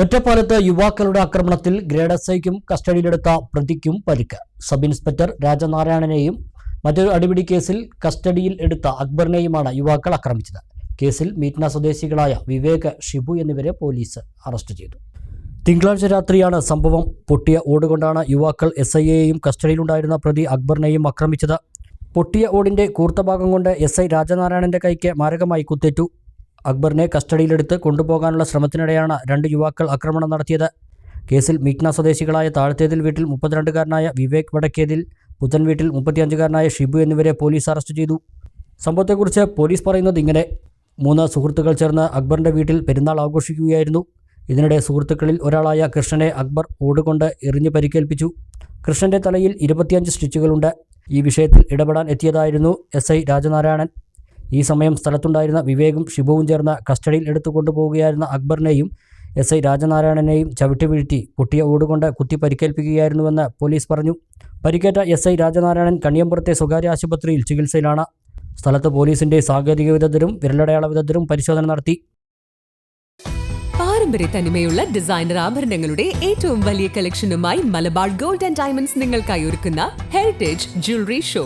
ഒറ്റപ്പാലത്ത് യുവാക്കളുടെ ആക്രമണത്തിൽ ഗ്രേഡ് എസ് ഐക്കും കസ്റ്റഡിയിലെടുത്ത പ്രതിക്കും പരിക്ക്. സബ് ഇൻസ്പെക്ടർ രാജനാരായണനെയും മറ്റൊരു അടിപിടി കേസിൽ കസ്റ്റഡിയിൽ എടുത്ത അക്ബറിനെയുമാണ് യുവാക്കൾ ആക്രമിച്ചത്. കേസിൽ മീറ്റ്ന സ്വദേശികളായ വിവേക് ഷിബു എന്നിവരെ പോലീസ് അറസ്റ്റ് ചെയ്തു. തിങ്കളാഴ്ച രാത്രിയാണ് സംഭവം പൊട്ടിയ ഓടുകൊണ്ടാണ് യുവാക്കൾ എസ് ഐയെയും കസ്റ്റഡിയിലുണ്ടായിരുന്ന പ്രതി അക്ബറിനെയും ആക്രമിച്ചത്. പൊട്ടിയ ഓടിന്റെ കൂർത്ത ഭാഗം കൊണ്ട് എസ് ഐ രാജനാരായണന്റെ കൈക്ക് മാരകമായി കുത്തേറ്റു. അക്ബറിനെ കസ്റ്റഡിയിലെടുത്ത് കൊണ്ടുപോകാനുള്ള ശ്രമത്തിനിടെയാണ് രണ്ട് യുവാക്കൾ ആക്രമണം നടത്തിയത്. കേസിൽ മീറ്റ്ന സ്വദേശികളായ താഴ്ത്തേതിൽ വീട്ടിൽ മുപ്പത്തിരണ്ടുകാരനായ വിവേക് വടക്കേതിൽ പുത്തൻ വീട്ടിൽ മുപ്പത്തിയഞ്ചുകാരനായ ഷിബു എന്നിവരെ പോലീസ് അറസ്റ്റ് ചെയ്തു. സംഭവത്തെക്കുറിച്ച് പോലീസ് പറയുന്നത് ഇങ്ങനെ. മൂന്ന് സുഹൃത്തുക്കൾ ചേർന്ന് അക്ബറിന്റെ വീട്ടിൽ പെരുന്നാൾ ആഘോഷിക്കുകയായിരുന്നു. ഇതിനിടെ സുഹൃത്തുക്കളിൽ ഒരാളായ കൃഷ്ണനെ അക്ബർ ഓടുകൊണ്ട് എറിഞ്ഞ് പരിക്കേൽപ്പിച്ചു. കൃഷ്ണന്റെ തലയിൽ ഇരുപത്തിയഞ്ച് സ്റ്റിച്ചുകളുണ്ട്. ഈ വിഷയത്തിൽ ഇടപെടാൻ എത്തിയതായിരുന്നു എസ് ഐ രാജനാരായണൻ. ഈ സമയം സ്ഥലത്തുണ്ടായിരുന്ന വിവേകും ഷിബുവും ചേർന്ന കസ്റ്റഡിയിൽ എടുത്തു കൊണ്ടുപോവുകയായിരുന്ന അക്ബറിനെയും എസ് ഐ രാജനാരായണനെയും ചവിട്ടി വീഴ്ത്തി പൊട്ടിയ ഓടുകൊണ്ട് കുത്തി പരിക്കേൽപ്പിക്കുകയായിരുന്നുവെന്ന് പോലീസ് പറഞ്ഞു. പരിക്കേറ്റ എസ് ഐ രാജനാരായണൻ കണിയമ്പുറത്തെ സ്വകാര്യ ആശുപത്രിയിൽ ചികിത്സയിലാണ്. സ്ഥലത്ത് പോലീസിന്റെ സാങ്കേതിക വിദഗ്ധരും വിരലടയാള വിദഗ്ധരും പരിശോധന നടത്തി. പാരമ്പര്യ തനിമയുള്ള ഡിസൈനർ ആഭരണങ്ങളുടെ ഏറ്റവും വലിയ കളക്ഷനുമായി മലബാർ ഗോൾഡ് ആൻഡ് ഡയമണ്ട്സ് നിങ്ങൾക്കായി ഒരുക്കുന്ന ഹെറിറ്റേജ് ജ്വല്ലറി ഷോ